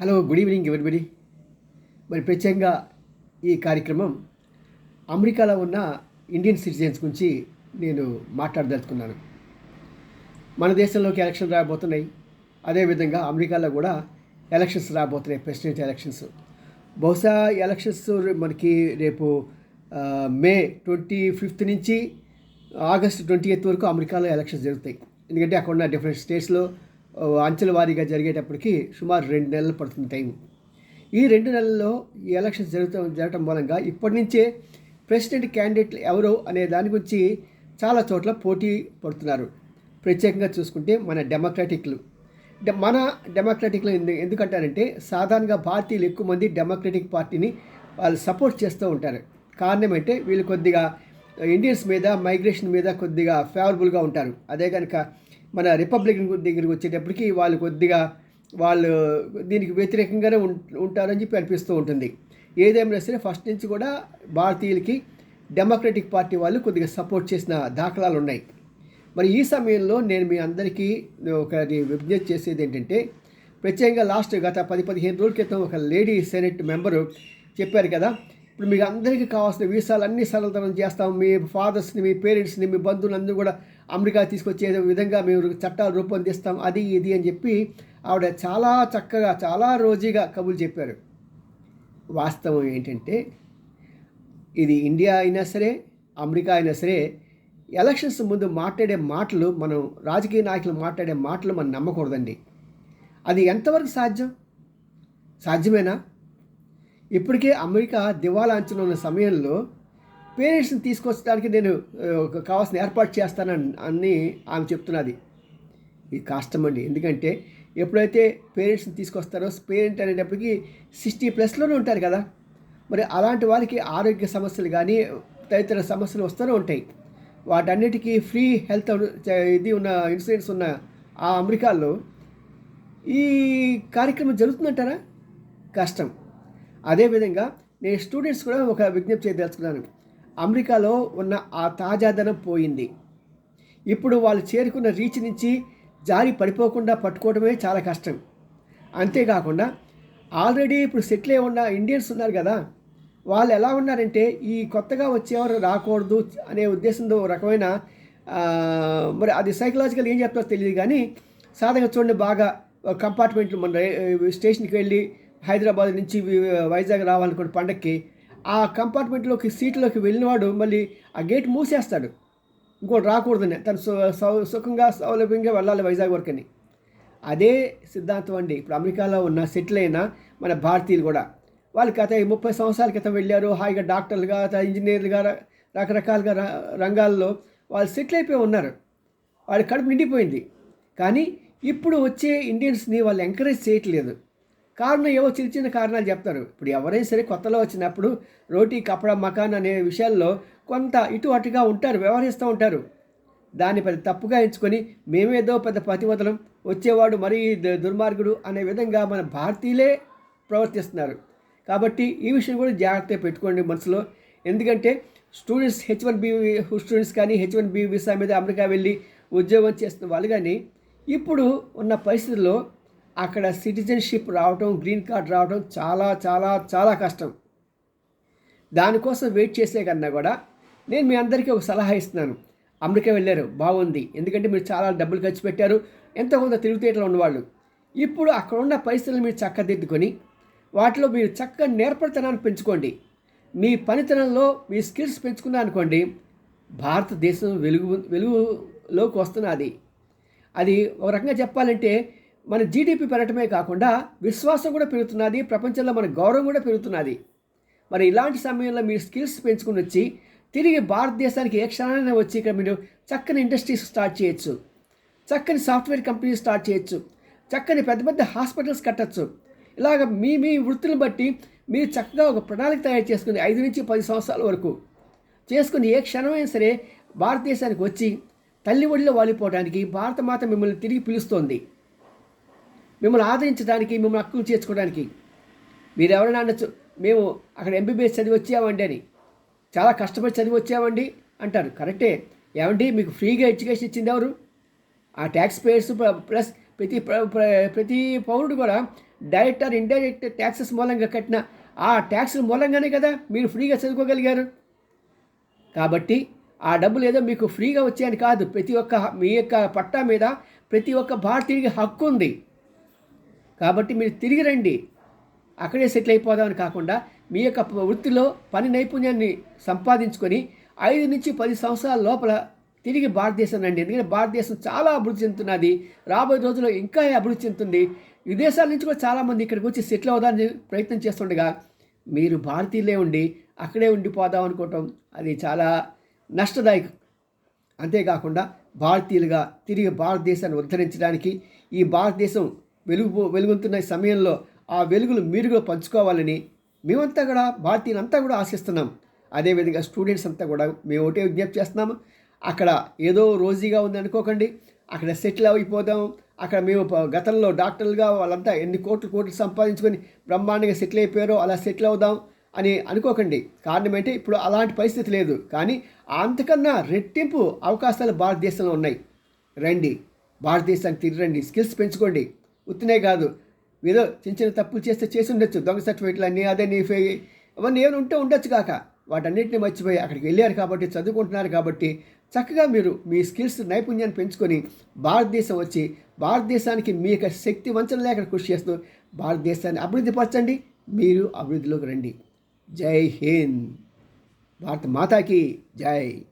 Hello good evening everybody మరి ప్రత్యేకంగా ఈ కార్యక్రమం అమెరికాలో ఉన్న ఇండియన్ సిటిజన్స్ గురించి నేను మాట్లాడదలుచుకున్నాను. మన దేశంలోకి ఎలక్షన్ రాబోతున్నాయి. అదేవిధంగా అమెరికాలో కూడా ఎలక్షన్స్ రాబోతున్నాయి ప్రెసిడెంట్ ఎలక్షన్స్. బహుశా ఎలక్షన్స్ మనకి రేపు మే ట్వంటీ ఫిఫ్త్ నుంచి ఆగస్ట్ ట్వంటీ ఎయిత్ వరకు అమెరికాలో ఎలక్షన్స్ జరుగుతాయి. ఎందుకంటే అక్కడ ఉన్న డిఫరెంట్ స్టేట్స్లో అంచెల వారీగా జరిగేటప్పటికి సుమారు రెండు నెలలు పడుతుంది టైం ఈ రెండు నెలల్లో ఈ ఎలక్షన్స్ జరుగుతూ జరగటం మూలంగా ఇప్పటి నుంచే ప్రెసిడెంట్ క్యాండిడేట్లు ఎవరు అనే దాని గురించి చాలా చోట్ల పోటీ పడుతున్నారు. ప్రత్యేకంగా చూసుకుంటే మన డెమోక్రాటిక్లు. మన డెమోక్రాటిక్లు ఎందు- ఎందుకంటారంటే సాధారణంగా భారతీయులు ఎక్కువ మంది డెమోక్రటిక్ పార్టీని వాళ్ళు సపోర్ట్ చేస్తూ ఉంటారు. కారణం అంటే వీళ్ళు కొద్దిగా ఇండియన్స్ మీద మైగ్రేషన్ మీద కొద్దిగా ఫేవరబుల్గా ఉంటారు. అదే కనుక మన రిపబ్లిక్ దగ్గరికి వచ్చేటప్పటికి వాళ్ళు కొద్దిగా వాళ్ళు దీనికి వ్యతిరేకంగానే ఉం- ఉంటారని చెప్పి అనిపిస్తూ ఉంటుంది. ఏదేమైనా సరే ఫస్ట్ నుంచి కూడా భారతీయులకి డెమోక్రటిక్ పార్టీ వాళ్ళు కొద్దిగా సపోర్ట్ చేసిన దాఖలాలు ఉన్నాయి. మరి ఈ సమయంలో నేను మీ అందరికీ ఒక విజ్ఞప్తి చేసేది ఏంటంటే ప్రత్యేకంగా లాస్ట్ గత పది పదిహేను రోజుల క్రితం ఒక లేడీ సెనెట్ మెంబరు చెప్పారు కదా ఇప్పుడు మీకు అందరికీ కావాల్సిన వీసాలు అన్ని సరళతరం చేస్తాం. మీ ఫాదర్స్ని మీ పేరెంట్స్ని మీ బంధువులందరూ కూడా అమెరికా తీసుకొచ్చే విధంగా మేము చట్టాలు రూపొందిస్తాం అది ఇది అని చెప్పి ఆవిడ చాలా చక్కగా చాలా రోజుగా కబులు చెప్పారు. వాస్తవం ఏంటంటే ఇది ఇండియా అయినా సరే అమెరికా అయినా సరే ఎలక్షన్స్ ముందు మాట్లాడే మాటలు మనం రాజకీయ నాయకులు మాట్లాడే మాటలు మనం నమ్మకూడదండి. అది ఎంతవరకు సాధ్యం? సాధ్యమేనా? ఇప్పటికే అమెరికా దివాలా అంచులో ఉన్న సమయంలో పేరెంట్స్ని తీసుకొచ్చడానికి నేను ఒక కావాల్సిన ఏర్పాటు చేస్తానని అని ఆమె చెప్తున్నది. ఇది కష్టం అండి. ఎందుకంటే ఎప్పుడైతే పేరెంట్స్ని తీసుకొస్తారో పేరెంట్ అనేటప్పటికి సిక్స్టీ ప్లస్లోనే ఉంటారు కదా. మరి అలాంటి వారికి ఆరోగ్య సమస్యలు కానీ తదితర సమస్యలు వస్తూనే ఉంటాయి. వాటన్నిటికీ ఫ్రీ హెల్త్ ఇది ఉన్న ఇన్సూరెన్స్ ఉన్న ఆ అమెరికాలో ఈ కార్యక్రమం జరుగుతుందంటారా? కష్టం. అదేవిధంగా నేను స్టూడెంట్స్ కూడా ఒక విజ్ఞప్తి చేయదలుచుకున్నాను. అమెరికాలో ఉన్న ఆ తాజాదనం పోయింది. ఇప్పుడు వాళ్ళు చేరుకున్న రీచ్ నుంచి జారి పడిపోకుండా పట్టుకోవడమే చాలా కష్టం. అంతేకాకుండా ఆల్రెడీ ఇప్పుడు సెటిల్ అయి ఉన్న ఇండియన్స్ ఉన్నారు కదా వాళ్ళు ఎలా ఉన్నారంటే ఈ కొత్తగా వచ్చేవారు రాకూడదు అనే ఉద్దేశంతో రకమైన మరి అది సైకలాజికల్ ఏం చెప్తారో తెలియదు కానీ సాధారణంగా చూడండి బాగా కంపార్ట్మెంట్లు మన స్టేషన్కి వెళ్ళి హైదరాబాద్ నుంచి వైజాగ్ రావాలనుకున్న పండక్కి ఆ కంపార్ట్మెంట్లోకి సీట్లోకి వెళ్ళినవాడు మళ్ళీ ఆ గేట్ మూసేస్తాడు. ఇంకోటి రాకూడదని. తను సు- సౌ- సుఖంగా సౌలభ్యంగా వెళ్ళాలి వైజాగ్ వరకు అని. అదే సిద్ధాంతం అండి. ఇప్పుడు అమెరికాలో ఉన్న సెటిల్ అయిన మన భారతీయులు కూడా. వాళ్ళు గత ముప్పై సంవత్సరాల క్రితం వెళ్ళారు. హాయిగా డాక్టర్లుగా ఇంజనీర్లుగా రకరకాలుగా ర- రంగాల్లో వాళ్ళు సెటిల్ అయిపోయి ఉన్నారు. వాళ్ళ కడుపు నిండిపోయింది. కానీ ఇప్పుడు వచ్చే ఇండియన్స్ని వాళ్ళు ఎంకరేజ్ చేయట్లేదు. కారణం ఏవో చిన్న చిన్న కారణాలు చెప్తారు. ఇప్పుడు ఎవరైనా సరే కొత్తలో వచ్చినప్పుడు రోటీ కపడ మకాన్ అనే విషయాల్లో కొంత ఇటు అటుగా ఉంటారు వ్యవహరిస్తూ ఉంటారు. దాన్ని పెద్ద తప్పుగా ఎంచుకొని మేమేదో పెద్ద పతివదలం వచ్చేవాడు మరీ దుర్మార్గుడు అనే విధంగా మన భారతీయులే ప్రవర్తిస్తున్నారు. కాబట్టి ఈ విషయం కూడా జాగ్రత్తగా పెట్టుకోండి మనసులో. ఎందుకంటే students H one B students కానీ హెచ్ వన్ బి వీసా మీద అమెరికా వెళ్ళి ఉద్యోగం చేస్తున్న వాళ్ళు కానీ ఇప్పుడు ఉన్న పరిస్థితుల్లో అక్కడ సిటిజన్షిప్ రావడం గ్రీన్ కార్డ్ రావడం చాలా చాలా చాలా కష్టం. దానికోసం వెయిట్ చేసే కన్నా కూడా నేను మీ అందరికీ ఒక సలహా ఇస్తున్నాను. అమెరికా వెళ్ళారు బాగుంది. ఎందుకంటే మీరు చాలా డబ్బులు ఖర్చు పెట్టారు ఎంత కొంత తిరుగుతేటలు ఉన్నవాళ్ళు. ఇప్పుడు అక్కడ ఉన్న పరిస్థితులు మీరు చక్కదిద్దుకొని వాటిలో మీరు చక్కగా నేర్పడితనాన్ని పెంచుకోండి. మీ పనితనంలో మీ స్కిల్స్ పెంచుకున్నా అనుకోండి భారతదేశం వెలుగు వెలుగులోకి వస్తున్నది. అది ఒక రకంగా చెప్పాలంటే మన జీడిపి పెరగటమే కాకుండా విశ్వాసం కూడా పెరుగుతున్నది ప్రపంచంలో మన గౌరవం కూడా పెరుగుతున్నది. మరి ఇలాంటి సమయంలో మీరు స్కిల్స్ పెంచుకుని వచ్చి తిరిగి భారతదేశానికి ఏ క్షణాన్ని వచ్చి ఇక్కడ మీరు చక్కని ఇండస్ట్రీస్ స్టార్ట్ చేయొచ్చు. చక్కని సాఫ్ట్వేర్ కంపెనీ స్టార్ట్ చేయొచ్చు. చక్కని పెద్ద పెద్ద హాస్పిటల్స్ కట్టచ్చు. ఇలాగ మీ మీ వృత్తులను బట్టి మీరు చక్కగా ఒక ప్రణాళిక తయారు చేసుకుని ఐదు నుంచి పది సంవత్సరాల వరకు చేసుకుని ఏ క్షణమైనా సరే భారతదేశానికి వచ్చి తల్లి ఒడిలో వాలిపోవడానికి భారత మాత మిమ్మల్ని తిరిగి పిలుస్తోంది. మిమ్మల్ని ఆదరించడానికి మిమ్మల్ని హక్కులు చేర్చుకోవడానికి. మీరు ఎవరైనా అనొచ్చు మేము అక్కడ ఎంబీబీఎస్ చదివి వచ్చామండి అని. చాలా కష్టపడి చదివి వచ్చామండి అంటారు. కరెక్టే. ఏమండి? మీకు ఫ్రీగా ఎడ్యుకేషన్ ఇచ్చింది ఎవరు? ఆ ట్యాక్స్ పేయర్స్ ప్లస్ ప్రతి ప్ర- ప్ర- ప్రతి పౌరుడు కూడా డైరెక్ట్ ఆర్ ఇండైరెక్ట్ ట్యాక్సెస్ మూలంగా కట్టిన ఆ ట్యాక్స్ మూలంగానే కదా మీరు ఫ్రీగా చదువుకోగలిగారు. కాబట్టి ఆ డబ్బులు ఏదో మీకు ఫ్రీగా వచ్చాయని కాదు. ప్రతి ఒక్క మీ యొక్క పట్టా మీద ప్రతి ఒక్క భారతీయుడికి హక్కు ఉంది. కాబట్టి మీరు తిరిగి రండి. అక్కడే సెటిల్ అయిపోదామని కాకుండా మీ యొక్క వృత్తిలో పని నైపుణ్యాన్ని సంపాదించుకొని ఐదు నుంచి పది సంవత్సరాల లోపల తిరిగి భారతదేశం రండి. ఎందుకంటే భారతదేశం చాలా అభివృద్ధి చెందుతున్నది. రాబోయే రోజుల్లో ఇంకా అభివృద్ధి చెందుతుంది. విదేశాల నుంచి కూడా చాలామంది ఇక్కడికి వచ్చి సెటిల్ అవుదామని ప్రయత్నం చేస్తుండగా మీరు భారతీయులే ఉండి అక్కడే ఉండిపోదాం అనుకోవటం అది చాలా నష్టదాయకం. అంతేకాకుండా భారతీయులుగా తిరిగి భారతదేశాన్ని ఉద్ధరించడానికి ఈ భారతదేశం వెలుగు వెలుగుతున్న సమయంలో ఆ వెలుగులు మీరు కూడా పంచుకోవాలని మేమంతా కూడా భారతీయులంతా కూడా ఆశిస్తున్నాం. అదేవిధంగా స్టూడెంట్స్ అంతా కూడా మేము ఒకటే విజ్ఞప్తి చేస్తున్నాము. అక్కడ ఏదో రోజీగా ఉంది అనుకోకండి. అక్కడ సెటిల్ అయిపోదాం. అక్కడ మేము గతంలో డాక్టర్లుగా వాళ్ళంతా ఎన్ని కోట్లు కోట్లు సంపాదించుకొని బ్రహ్మాండంగా సెటిల్ అయిపోయారో అలా సెటిల్ అవుదాం అని అనుకోకండి. కారణం ఏంటి? ఇప్పుడు అలాంటి పరిస్థితి లేదు. కానీ అంతకన్నా రెట్టింపు అవకాశాలు భారతదేశంలో ఉన్నాయి. రండి. భారతదేశానికి తిరిగి రండి. స్కిల్స్ పెంచుకోండి. ఉత్తినే కాదు. ఏదో చిన్న చిన్న తప్పులు చేస్తే చేసి ఉండొచ్చు. దొంగ సర్టిఫికెట్లు అన్నీ అదే నీ ఫే అవన్నీ ఏమైనా ఉంటే ఉండొచ్చు కాక. వాటన్నిటిని మర్చిపోయి అక్కడికి వెళ్ళారు కాబట్టి చదువుకుంటున్నారు కాబట్టి చక్కగా మీరు మీ స్కిల్స్ నైపుణ్యాన్ని పెంచుకొని భారతదేశం వచ్చి భారతదేశానికి మీ యొక్క శక్తి వంచన లేక కృషి చేస్తూ భారతదేశాన్ని అభివృద్ధి పరచండి. మీరు అభివృద్ధిలోకి రండి. జై హింద్. భారత మాతాకి జై